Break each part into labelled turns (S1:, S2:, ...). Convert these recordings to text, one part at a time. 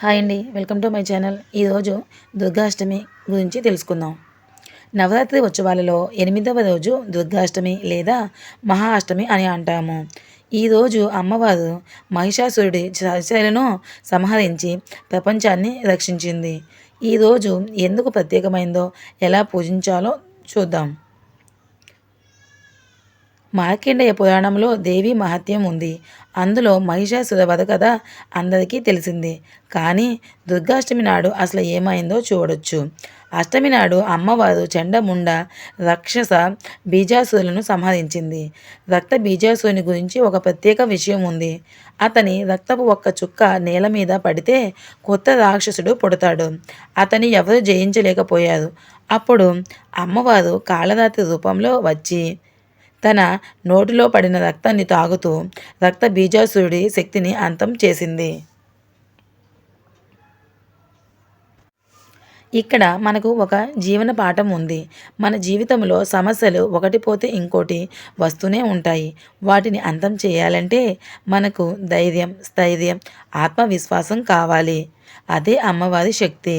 S1: Hi అండి. Welcome to my channel. ఈరోజు దుర్గాష్టమి గురించి తెలుసుకుందాం. నవరాత్రి ఉత్సవాలలో ఎనిమిదవ రోజు దుర్గాష్టమి లేదా మహా అష్టమి అని అంటాము. ఈరోజు అమ్మవారు మహిషాసురుడి శైలను సంహరించి ప్రపంచాన్ని రక్షించింది. ఈరోజు ఎందుకు ప్రత్యేకమైందో ఎలా పూజించాలో చూద్దాం. మార్కండేయ పురాణంలో దేవి మహత్యం ఉంది. అందులో మహిషాసుర వధ కథ అందరికీ తెలిసిందే. కానీ దుర్గాష్టమి నాడు అసలు ఏమైందో చూడొచ్చు. అష్టమి నాడు అమ్మవారు చెండముండ రక్షస బీజాసురులను సంహరించింది. రక్త బీజాసురుని గురించి ఒక ప్రత్యేక విషయం ఉంది. అతని రక్తపు ఒక్క చుక్క నేల మీద పడితే కొత్త రాక్షసుడు పుడతాడు. అతని ఎవరు జయించలేకపోయారు. అప్పుడు అమ్మవారు కాళరాత్రి రూపంలో వచ్చి తన నోటిలో పడిన రక్తాన్ని తాగుతూ రక్త బీజాసురుడి శక్తిని అంతం చేసింది. ఇక్కడ మనకు ఒక జీవన పాఠం ఉంది. మన జీవితంలో సమస్యలు ఒకటి పోతే ఇంకోటి వస్తూనే ఉంటాయి. వాటిని అంతం చేయాలంటే మనకు ధైర్యం స్థైర్యం ఆత్మవిశ్వాసం కావాలి. అదే అమ్మవారి శక్తి.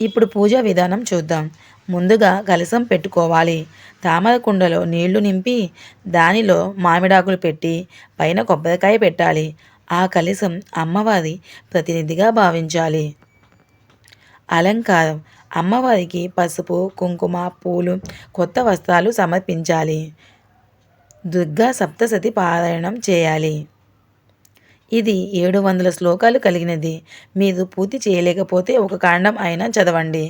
S1: ఇప్పుడు పూజా విధానం చూద్దాం. ముందుగా కలసం పెట్టుకోవాలి. తామర కుండలో నీళ్ళు నింపి దానిలో మామిడాకులు పెట్టి పైన కొబ్బరికాయ పెట్టాలి. ఆ కలసం అమ్మవారి ప్రతినిధిగా భావించాలి. అలంకారం. అమ్మవారికి పసుపు కుంకుమ పూలు కొత్త వస్త్రాలు సమర్పించాలి. దుర్గా సప్తసతి పారాయణం చేయాలి. ఇది ఏడు వందల శ్లోకాలు కలిగినది. మీరు పూర్తి చేయలేకపోతే ఒక కాండం అయినా చదవండి.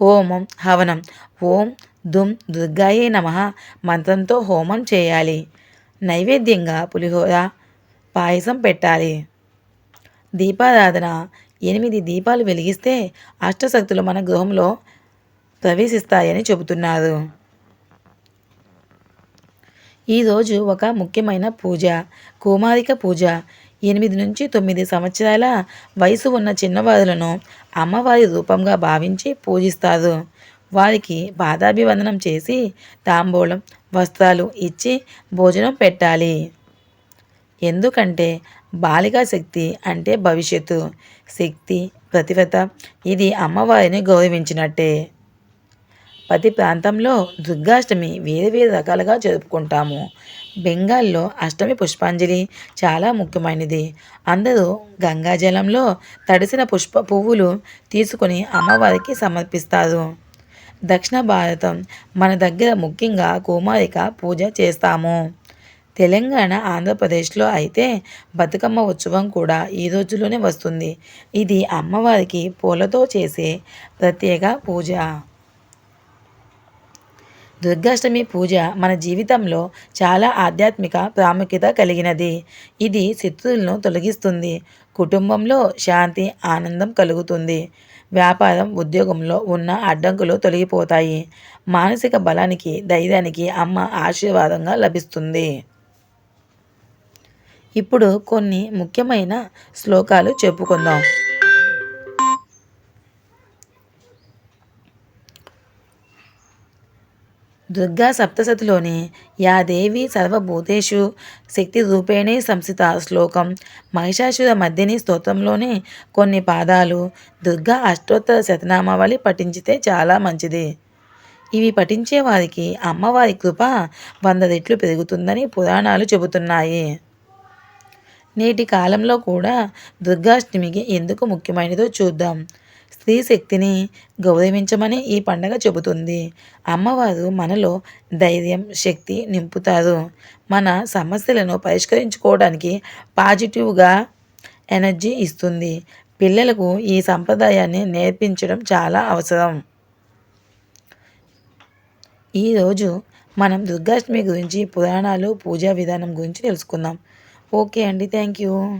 S1: హోమం హవనం. ఓం దుమ్ దుర్గాయే నమ. మంత్రంతో హోమం చేయాలి. నైవేద్యంగా పులిహోర పాయసం పెట్టాలి. దీపారాధన. ఎనిమిది దీపాలు వెలిగిస్తే అష్టశక్తులు మన గృహంలో ప్రవేశిస్తాయని చెబుతున్నారు. ఈరోజు ఒక ముఖ్యమైన పూజ కుమారిక పూజ. ఎనిమిది నుంచి తొమ్మిది సంవత్సరాల వయసు ఉన్న చిన్నవారులను అమ్మవారి రూపంగా భావించి పూజిస్తారు. వారికి పాదాభివందనం చేసి తాంబూలం వస్త్రాలు ఇచ్చి భోజనం పెట్టాలి. ఎందుకంటే బాలికా శక్తి అంటే భవిష్యత్తు. శక్తి ప్రతిభత ఇది అమ్మవారిని గౌరవించినట్టే. ప్రతి ప్రాంతంలో దుర్గాష్టమి వేరు వేరు రకాలుగా జరుపుకుంటాము. బెంగాల్లో అష్టమి పుష్పాంజలి చాలా ముఖ్యమైనది. అందరూ గంగాజలంలో తడిసిన పుష్ప పువ్వులు తీసుకొని అమ్మవారికి సమర్పిస్తారు. దక్షిణ భారతం మన దగ్గర ముఖ్యంగా కుమారిక పూజ చేస్తాము. తెలంగాణ ఆంధ్రప్రదేశ్లో అయితే బతుకమ్మ ఉత్సవం కూడా ఈ రోజులోనే వస్తుంది. ఇది అమ్మవారికి పూలతో చేసే ప్రత్యేక పూజ. దుర్గాష్టమి పూజ మన జీవితంలో చాలా ఆధ్యాత్మిక ప్రాముఖ్యత కలిగినది. ఇది శత్రువులను తొలగిస్తుంది. కుటుంబంలో శాంతి ఆనందం కలుగుతుంది. వ్యాపారం ఉద్యోగంలో ఉన్న అడ్డంకులు తొలగిపోతాయి. మానసిక బలానికి ధైర్యానికి అమ్మ ఆశీర్వాదంగా లభిస్తుంది. ఇప్పుడు కొన్ని ముఖ్యమైన శ్లోకాలు చెప్పుకుందాం. దుర్గా సప్తసతిలోని యా దేవి సర్వభూతేషు శక్తి రూపేణే సంస్థిత శ్లోకం. మహిషాసుర మధ్యని స్తోత్రంలోని కొన్ని పాదాలు దుర్గా అష్టోత్తర శతనామావళి పఠించితే చాలా మంచిది. ఇవి పఠించే వారికి అమ్మవారి కృప వంద రెట్లు పెరుగుతుందని పురాణాలు చెబుతున్నాయి. నేటి కాలంలో కూడా దుర్గాష్టమికి ఎందుకు ముఖ్యమైనదో చూద్దాం. స్త్రీ శక్తిని గౌరవించమని ఈ పండగ చెబుతుంది. అమ్మవారు మనలో ధైర్యం శక్తి నింపుతారు. మన సమస్యలను పరిష్కరించుకోవడానికి పాజిటివ్గా ఎనర్జీ ఇస్తుంది. పిల్లలకు ఈ సంప్రదాయాన్ని నేర్పించడం చాలా అవసరం. ఈరోజు మనం దుర్గాష్టమి గురించి పురాణాలు పూజా విధానం గురించి తెలుసుకుందాం. ఓకే అండి. Thank you.